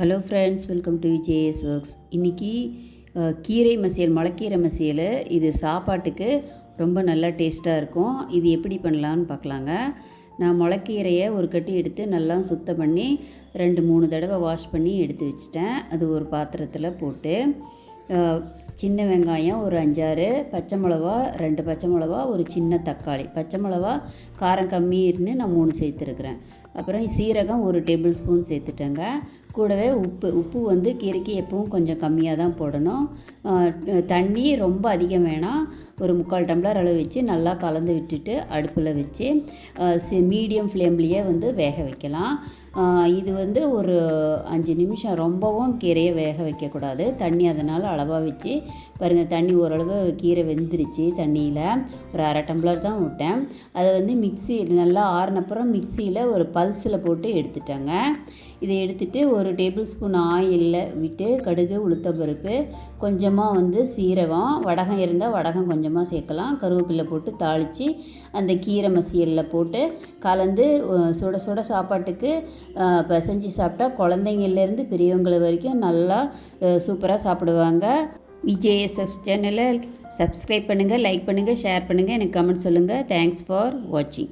Hello friends welcome to JS works இன்றைக்கி கீரை மசியல் முளைக்கீரை மசியல் இது சாப்பாட்டுக்கு ரொம்ப நல்லா டேஸ்ட்டாக இருக்கும். இது எப்படி பண்ணலான்னு பார்க்கலாங்க நான் முளைக்கீரையை ஒரு கட்டி எடுத்து நல்லா சுத்தம் பண்ணி ரெண்டு மூணு தடவை வாஷ் பண்ணி எடுத்து வச்சிட்டேன். அது ஒரு பாத்திரத்தில் போட்டு சின்ன வெங்காயம் ஒரு அஞ்சாறு பச்சை மிளவா ரெண்டு பச்சை மிளவா ஒரு சின்ன தக்காளி. பச்சை மிளவா காரம் கம்மின்னு நான் மூணு சேர்த்துருக்குறேன். அப்புறம் சீரகம் ஒரு டேபிள் ஸ்பூன் சேர்த்துட்டேங்க. கூடவே உப்பு உப்பு வந்து கீரைக்கு எப்பவும் கொஞ்சம் கம்மியாக தான் போடணும். தண்ணி ரொம்ப அதிகம் வேணாம். ஒரு முக்கால் டம்ளர் அளவு வச்சு நல்லா கலந்து விட்டுட்டு அடுப்பில் வச்சு மீடியம் ஃப்ளேம்லேயே வந்து வேக வைக்கலாம். இது வந்து ஒரு அஞ்சு நிமிஷம் ரொம்பவும் கீரையை வேக வைக்கக்கூடாது. தண்ணி அதனால் அளவாக வச்சு பாருங்கள் தண்ணி ஓரளவு கீரை வெந்துருச்சு தண்ணியில். ஒரு அரை டம்ளர் தான் விட்டேன் அதை வந்து மிக்ஸி நல்லா ஆறினப்புறம் மிக்சியில் ஒரு பல்ஸில் போட்டு எடுத்துட்டேங்க. இதை எடுத்துட்டு ஒரு டேபிள் ஸ்பூன் ஆயிலில் விட்டு கடுகு உளுத்தம்பருப்பு கொஞ்சமாக வந்து சீரகம் வடகம் இருந்தால் வடகம் கொஞ்சமாக சேர்க்கலாம். கருவேப்பிலை போட்டு தாளித்து அந்த கீரை மசியலில் போட்டு கலந்து சுட சுட சாப்பாட்டுக்கு பிசைஞ்சு சாப்பிட்டா குழந்தைங்கள்லேருந்து பெரியவங்கள வரைக்கும் நல்லா சூப்பராக சாப்பிடுவாங்க. விஜேஎஸ்எஃப் சேனலை சப்ஸ்கிரைப் பண்ணுங்கள் லைக் பண்ணுங்கள் ஷேர் பண்ணுங்கள் எனக்கு கமெண்ட் சொல்லுங்கள் தேங்க்ஸ் ஃபார் வாட்சிங்